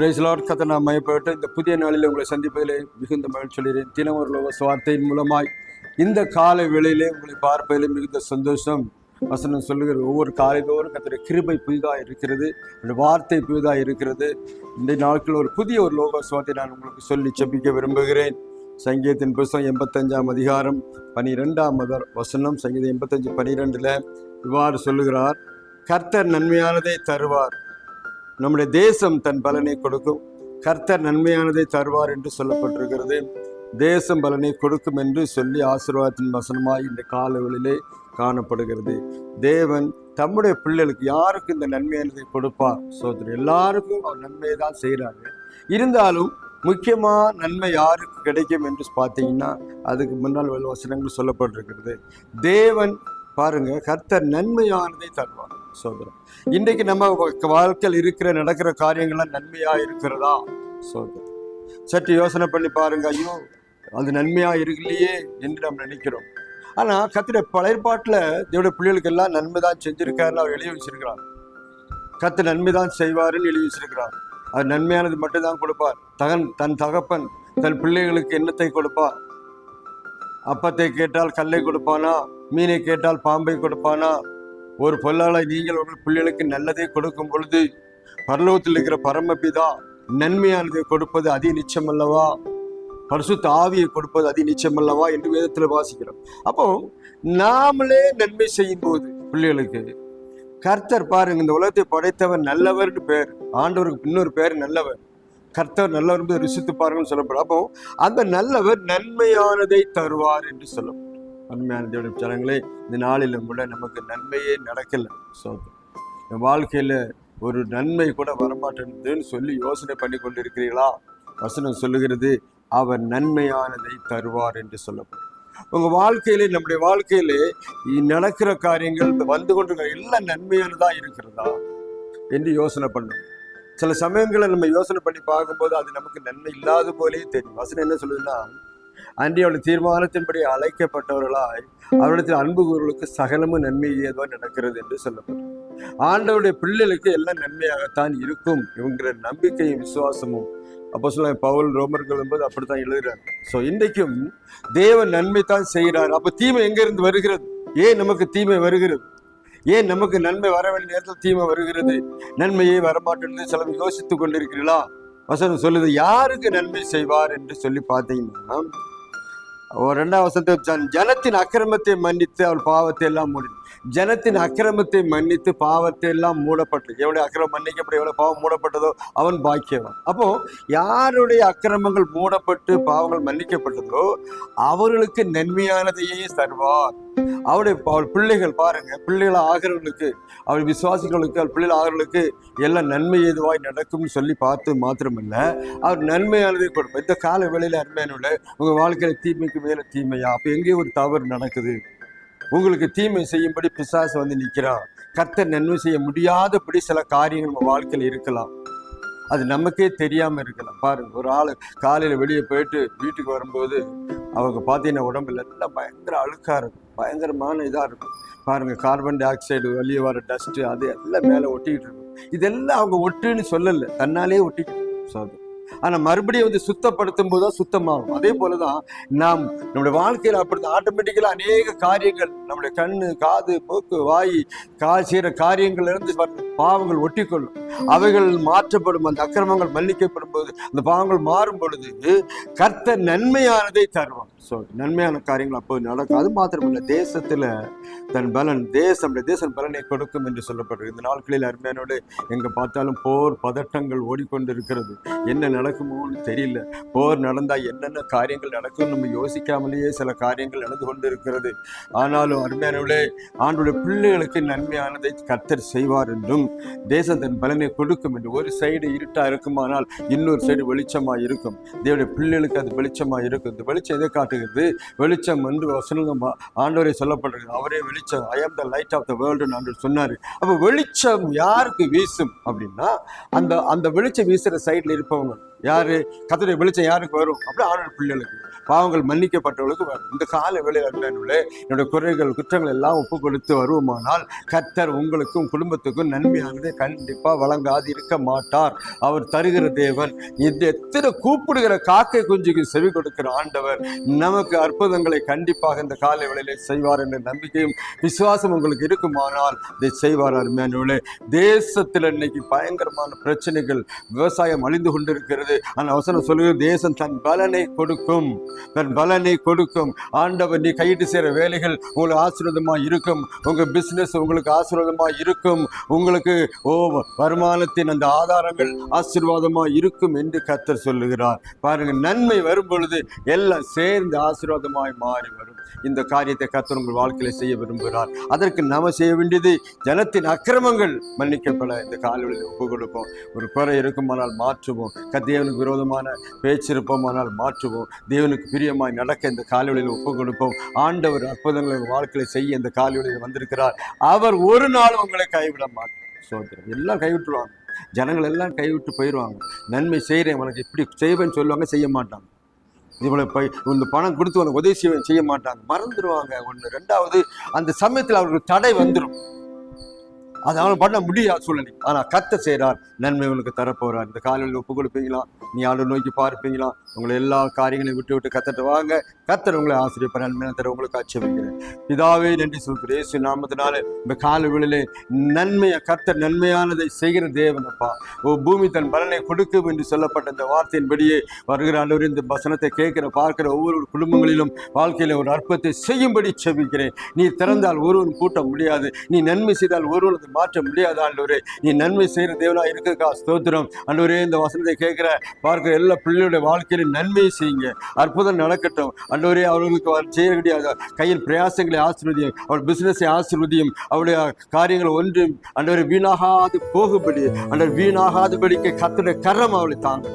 பிரேசலாட் கதை மையப்பட்டு இந்த புதிய நாளில் உங்களை சந்திப்பதிலே மிகுந்த மகிழ்ச்சி சொல்கிறேன். தினம் ஒரு லோக வார்த்தையின் மூலமாய் இந்த காலை வேளையிலே உங்களை பார்ப்பதிலே மிகுந்த சந்தோஷம். வசனம் சொல்லுகிற ஒவ்வொரு காலைதோறும் கத்திர கிருபை புதிதாக இருக்கிறது அந்த வார்த்தை புதிதாக இருக்கிறது. இந்த நாட்கள் ஒரு புதிய ஒரு லோக சுவார்த்தை நான் உங்களுக்கு சொல்லி செப்பிக்க விரும்புகிறேன். சங்கீதத்தின் புஸ்தகம் எண்பத்தஞ்சாம் அதிகாரம் பனிரெண்டாம் மதர் வசனம் சங்கீதம் எண்பத்தஞ்சு பனிரெண்டில் இவ்வாறு சொல்லுகிறார் கர்த்தர் நன்மையானதை தருவார். நம்முடைய தேசம் தன் பலனை கொடுக்கும். கர்த்தர் நன்மையானதை தருவார் என்று சொல்லப்பட்டிருக்கிறது. தேசம் பலனை கொடுக்கும் என்று சொல்லி ஆசீர்வாதத்தின் வசனமாய் இந்த காலவெளியிலே காணப்படுகிறது. தேவன் தம்முடைய பிள்ளைகளுக்கு யாருக்கு இந்த நன்மையானதை கொடுப்பார்? சோதரி எல்லாருக்கும் அவர் நன்மையை தான் செய்கிறாங்க இருந்தாலும் முக்கியமாக நன்மை யாருக்கு கிடைக்கும் என்று பார்த்தீங்கன்னா அதுக்கு முன்னால் வசனங்கள் சொல்லப்பட்டிருக்கிறது. தேவன் பாருங்க கர்த்தர் நன்மையானதை தருவார். சோதரம் இன்றைக்கு நம்ம வாழ்க்கையில் இருக்கிற நடக்கிற காரியங்கள்லாம் நன்மையா இருக்கிறதா? சோதரம் சற்று யோசனை பண்ணி பாருங்க ஐயோ அது நன்மையா இருக்கலையே என்று நம்ம நினைக்கிறோம். ஆனா கத்திர பழையபாட்டில் தேவடைய பிள்ளைகளுக்கு எல்லாம் நன்மை தான் செஞ்சிருக்காருன்னு அவர் எழுதி வச்சிருக்கிறார். கத்து நன்மை தான் செய்வாருன்னு எழுதி வச்சிருக்கிறார். அவர் நன்மையானது மட்டும்தான் கொடுப்பார். தகன் தன் தகப்பன் தன் பிள்ளைகளுக்கு எண்ணத்தை கொடுப்பார்? அப்பத்தை கேட்டால் கல்லை கொடுப்பானா? மீனை கேட்டால் பாம்பை கொடுப்பானா? ஒரு பொல்லாளை நீங்கள் உங்கள் பிள்ளைகளுக்கு நல்லதை கொடுக்கும் பொழுது பரலோகத்தில் இருக்கிற பரமபிதா நன்மையானதை கொடுப்பது அதி நிச்சயம் அல்லவா பரிசுத்த ஆவியை கொடுப்பது அதி நிச்சயம் அல்லவா என்று வேதத்தில் வாசிக்கிறோம். அப்போ நாமளே நன்மை செய்யும் போது பிள்ளைகளுக்கு கர்த்தர் பாருங்க இந்த உலகத்தை படைத்தவர் நல்லவர்னு பேர் ஆண்டவருக்கு இன்னொரு பேர் நல்லவர். கர்த்தர் நல்லவர் என்பதை ருசித்து பாருங்கன்னு சொல்லப்படும் அப்போ அந்த நல்லவர் நன்மையானதை தருவார் என்று சொல்லப்படும் உண்மையான தேவனுடைய ஜனங்களே இந்த நாளில் கூட நமக்கு நன்மையே நடக்கலை. சோதம் என் வாழ்க்கையில ஒரு நன்மை கூட வரமாட்டேன்னு சொல்லி யோசனை பண்ணி கொண்டு இருக்கிறீர்களா வசனம் சொல்லுகிறது அவர் நன்மையானதை தருவார் என்று சொல்லப்படும். உங்க வாழ்க்கையிலே நம்முடைய வாழ்க்கையிலே நடக்கிற காரியங்கள் வந்து கொண்டிருக்கிற எல்லாம் நன்மையானதாக இருக்கிறதா? என்று யோசனை பண்ணணும் சில சமயங்களை நம்ம யோசனை பண்ணி பார்க்கும்போது அது நமக்கு நன்மை இல்லாத போலே தெரியும். வசனம் என்ன சொல்லுதுன்னா அன்றைய தீர்மானத்தின்படி அழைக்கப்பட்டவர்களாய் அவரிடத்தில் அன்பு கூறுவதற்கு சகலமும் நன்மை ஏதோ நடக்கிறது என்று சொல்லப்படும். ஆண்டவருடைய பிள்ளைகளுக்கு எல்லாம் நன்மையாகத்தான் இருக்கும் இவங்கிற நம்பிக்கையும் விசுவாசமும் அப்போ சொல்ல பவுல் ரோமர்கள் என்பது அப்படித்தான் எழுதுறாரு ஸோ இன்றைக்கும் தேவன் நன்மை தான் செய்கிறார். அப்போ தீமை எங்கிருந்து வருகிறது? ஏன் நமக்கு தீமை வருகிறது? ஏன் நமக்கு நன்மை வர வேண்டிய நேரத்தில் தீமை வருகிறது? நன்மையே வரமாட்டேன்னு சில யோசித்துக் கொண்டிருக்கிறீர்களா? வசனம் சொல்லுது யாருக்கு நன்மை செய்வார்? என்று சொல்லி பார்த்தீங்கன்னா ரெண்டாம் வசனத்தை ஜனத்தின் அக்கிரமத்தை மன்னித்து அவள் பாவத்தை எல்லாம் முடித்து ஜனத்தின் அக்கிரமத்தை மன்னித்து பாவத்தை எல்லாம் மூடப்பட்டு எவ்வளவு அக்கிரமம் மன்னிக்கப்பட எவ்வளோ பாவம் மூடப்பட்டதோ அவன் பாக்கியவன். அப்போ யாருடைய அக்கிரமங்கள் மூடப்பட்டு பாவங்கள் மன்னிக்கப்பட்டதோ அவர்களுக்கு நன்மையானதையே தருவார். அவருடைய அவள் பிள்ளைகள் பாருங்க பிள்ளைகள் ஆகிறவர்களுக்கு அவள் விசுவாசிகளுக்கு அவள் பிள்ளைகள் ஆகிறவர்களுக்கு எல்லாம் நன்மை எதுவாய் நடக்கும்னு சொல்லி பார்த்து மாத்திரமல்ல அவர் நன்மையானதை கொடுப்போம் இந்த கால வேளையில அருமையான உங்கள் வாழ்க்கையில் தீமைக்கு மேலே தீமையா? அப்போ எங்கேயும் ஒரு தவறு நடக்குது? உங்களுக்கு தீமை செய்யும்படி பிசாசு வந்து நிற்கிறான். கர்த்தர் நன்மை செய்ய முடியாதபடி சில காரியங்கள் நம்ம வாழ்க்கையில் இருக்கலாம். அது நமக்கே தெரியாம இருக்கலாம். பாருங்க ஒரு ஆள் காலையில வெளியே போயிட்டு வீட்டுக்கு வரும்போது அவங்க பார்த்தீங்கன்னா உடம்புல எல்லாம் பயங்கர அழுக்கா இருக்கும். பயங்கரமான இதா இருக்கும். பாருங்க கார்பன் டை ஆக்சைடு வெளியே வர டஸ்ட்டு அது எல்லாம் மேலே ஒட்டிக்கிட்டு இருக்கும். இதெல்லாம் அவங்க ஒட்டுன்னு சொல்லலை. தன்னாலே ஒட்டிக்கிட்டு ஸோ ஆனால் மறுபடியும் வந்து சுத்தப்படுத்தும் போது தான் சுத்தமாகும். அதே போல தான் நாம் நம்முடைய வாழ்க்கையில் அப்படி ஆட்டோமேட்டிக்கலாக அநேக காரியங்கள் நம்முடைய கண்ணு காது போக்கு வாய் கா செய்கிற காரியங்கள்லேருந்து பாவங்கள் ஒட்டிக்கொள்ளும். அவைகள் மாற்றப்படும் அந்த அக்கிரமங்கள் மன்னிக்கப்படும் போது அந்த பாவங்கள் மாறும் பொழுது கர்த்த நன்மையானதை தருவான் ஸோ நன்மையான காரியங்கள் அப்போது நடக்கும். அது மாத்திரமல்ல தேசத்தில் தன் பலன் தேசம் தேசம் பலனை கொடுக்கும் என்று சொல்லப்படுறது இந்த நாட்களில் அருமையானோடு எங்கே பார்த்தாலும் போர் பதட்டங்கள் ஓடிக்கொண்டு இருக்கிறது என்ன நடக்குமோன்னு தெரியல. போர் நடந்தால் என்னென்ன காரியங்கள் நடக்கும் நம்ம யோசிக்காமலேயே சில காரியங்கள் நடந்து கொண்டு இருக்கிறது ஆனாலும் அருமையானவர்களே ஆண்டுடைய பிள்ளைகளுக்கு நன்மையானதை கர்த்தர் செய்வார் என்றும் தேசம் தன் பலனை கொடுக்கும் என்று ஒரு சைடு இருட்டாக இருக்குமானால் இன்னொரு சைடு வெளிச்சமாக இருக்கும். தேவடைய பிள்ளைகளுக்கு அது வெளிச்சமாக இருக்கும். இந்த வெளிச்சம் எதை காட்டுகிறது? வெளிச்சம் என்று வசனம் ஆண்டவரை சொல்லப்படுறது அவரே வெளிச்சம். I am the light of the world ஆண்டவர் சொன்னார். அப்போ வெளிச்சம் யாருக்கு வீசும் அப்படின்னா அந்த அந்த வெளிச்சம் வீசுகிற சைடில் இருப்பவங்க. யாரு? கத்தருடைய வெளிச்சம் யாருக்கு வரும்? அப்படி ஆண்டவர் பிள்ளைகளுக்கு. பாவங்கள் மன்னிக்கப்பட்டவர்களுக்கு வரும். இந்த கால வேளையில் அருமையானவர்களே, என்னுடைய குறைகள் குற்றங்கள் எல்லாம் ஒப்பு கொடுத்து வருவோமானால் கர்த்தர் உங்களுக்கும் குடும்பத்துக்கும் நன்மையானதை கண்டிப்பாக வழங்காது இருக்க மாட்டார். அவர் தருகிற தேவன் இந்த எத்தனை கூப்பிடுகிற காக்கை குஞ்சுக்கு செவி கொடுக்கிற ஆண்டவர் நமக்கு அற்புதங்களை கண்டிப்பாக இந்த காலை வேளையிலே செய்வார் என்ற நம்பிக்கையும் விசுவாசம் உங்களுக்கு இருக்குமானால் இதை செய்வார். அருமையானவர்களே தேசத்தில் இன்னைக்கு பயங்கரமான பிரச்சனைகள் விவசாயம் அழிந்து கொண்டிருக்கிறது. அந்த வசனம் சொல்லுகிறது தேசம் தன் பலனை கொடுக்கும். தன் பலனை கொடுக்கும். ஆண்டவர் நீ கையிட்டு செய்கிற வேலைகள் உங்களுக்கு ஆசீர்வாதமா இருக்கும். உங்க பிசினஸ் உங்களுக்கு ஆசீர்வாதமா இருக்கும். உங்களுக்கு ஓ வருமானத்தின் அந்த ஆதாரங்கள் ஆசீர்வாதமா இருக்கும் என்று கத்தர் சொல்லுகிறார். பாருங்க நன்மை வரும் பொழுது எல்லாம் சேர்ந்து ஆசீர்வாதமாய் மாறி வரும். இந்த காரியத்தை கத்தர் உங்கள் வாழ்க்கையில செய்ய விரும்புகிறார். அதற்கு நாம செய்ய வேண்டியது ஜனத்தின் அக்கிரமங்கள் மன்னிக்கப்பட இந்த காலவெளியில் ஒப்பு கொடுப்போம். ஒரு குறை இருக்குமானால் மாற்றுவோம். கத்திய தேவனுக்கு விரோதமான பேச்சிருப்போம். இருப்போமானால் மாற்றுவோம். தேவனுக்கு பிரியமாய் நடக்க இந்த கால்வழியில் ஒப்பு கொடுப்போம். ஆண்டவர் அற்புதங்களை வாழ்க்கையில் செய்ய இந்த கால்வழியில் வந்திருக்கிறார். அவர் ஒரு நாள் உங்களை கைவிட மாட்டார். சோதரம் எல்லாம் கைவிட்டுருவாங்க. ஜனங்கள் எல்லாம் கைவிட்டு போயிடுவாங்க நன்மை செய்கிறேன் உனக்கு இப்படி செய்வேன்னு சொல்லுவாங்க செய்ய மாட்டாங்க. இவளை பை இந்த பணம் கொடுத்து உனக்கு உதவி செய்வேன் செய்ய மாட்டாங்க. மறந்துடுவாங்க ஒன்று ரெண்டாவது அந்த சமயத்தில் அவர்களுக்கு தடை வந்துடும் அது அவன் பண்ண முடியாது சூழ்நிலை ஆனால் கத்த செய்கிறார் நன்மை உனக்கு தரப்போகிறார் இந்த காலையில் ஒப்பு கொடுப்பீங்களா? நீ ஆளு நோக்கி பார்ப்பீங்களா? உங்களை எல்லா காரியங்களையும் விட்டு விட்டு கத்தட்டு வாங்க. கத்தர் உங்களை ஆசிரியப்ப நன்மை தர உங்களுக்கு அச்சமிக்கிறேன் இதாகவே நன்றி சொல்கிறேன் ஏசு நாமத்தினால இந்த கால நன்மையை கத்தர் நன்மையானதை செய்கிற தேவனப்பா ஓ பூமி தன் பலனை கொடுக்கும் என்று சொல்லப்பட்ட இந்த வார்த்தையின்படியே வருகிற ஆண்டவர் இந்த வசனத்தை கேட்கிற பார்க்கிற ஒவ்வொரு குடும்பங்களிலும் வாழ்க்கையில் ஒரு அற்பத்தை செய்யும்படி செவிக்கிறேன் நீ திறந்தால் ஒருவன் கூட்ட முடியாது. நீ நன்மை செய்தால் ஒருவன் மாற்ற முடியாது ஆண்டவரே. நீ நன்மை செய்கிற தேவனா இருக்கா ஸ்தோத்திரம். ஆண்டவரே இந்த வசனத்தை கேட்குற பார்க்குற எல்லா பிள்ளைகளுடைய வாழ்க்கையிலும் நன்மையை செய்யுங்க. அற்புதம் நடக்கட்டும். ஆண்டவரே அவர்களுக்கு அவர் செய்ய வேண்டிய கையில் பிரயாசங்களை ஆசிர்வதியும் அவள் பிஸ்னஸை ஆசிர்வதியும் அவருடைய காரியங்கள் ஒன்றும் ஆண்டவரை வீணாகாது போகும்படி ஆண்டவர் வீணாகாதபடிக்கு கத்துடைய கரம் அவளை தாங்க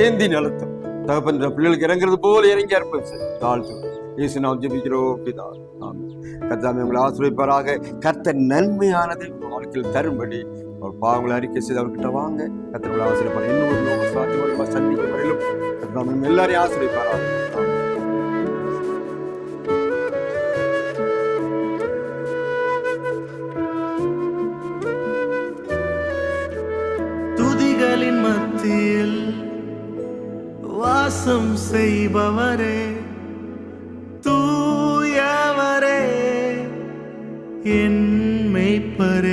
ஏந்தி நிலத்தும். தகப்பன் பிள்ளைகளுக்கு இறங்குறது போல இறங்கி அற்புதம் செய்யும். தாழ்த்தும் இயேசு நாம் ஜெபிக்கிறோம் பிதா ஆமென். உங்களை ஆசிரியப்பாராக கர்த்த நன்மையானது வாழ்க்கையில் தரும்படி அவர் பாவங்களை அறிக்கை செய்து அவர்கிட்ட வாங்க. கர்த்தர் ஆசிரியப்பார் இன்னும் ஒரு சாத்தியமாக சந்திக்க வரையிலும் கர்த்தர் நம்ம எல்லாரையும் ஆசிரியப்பாராக மத்தியில் வாசம் செய்பவரே. என் மெய்ப்பரே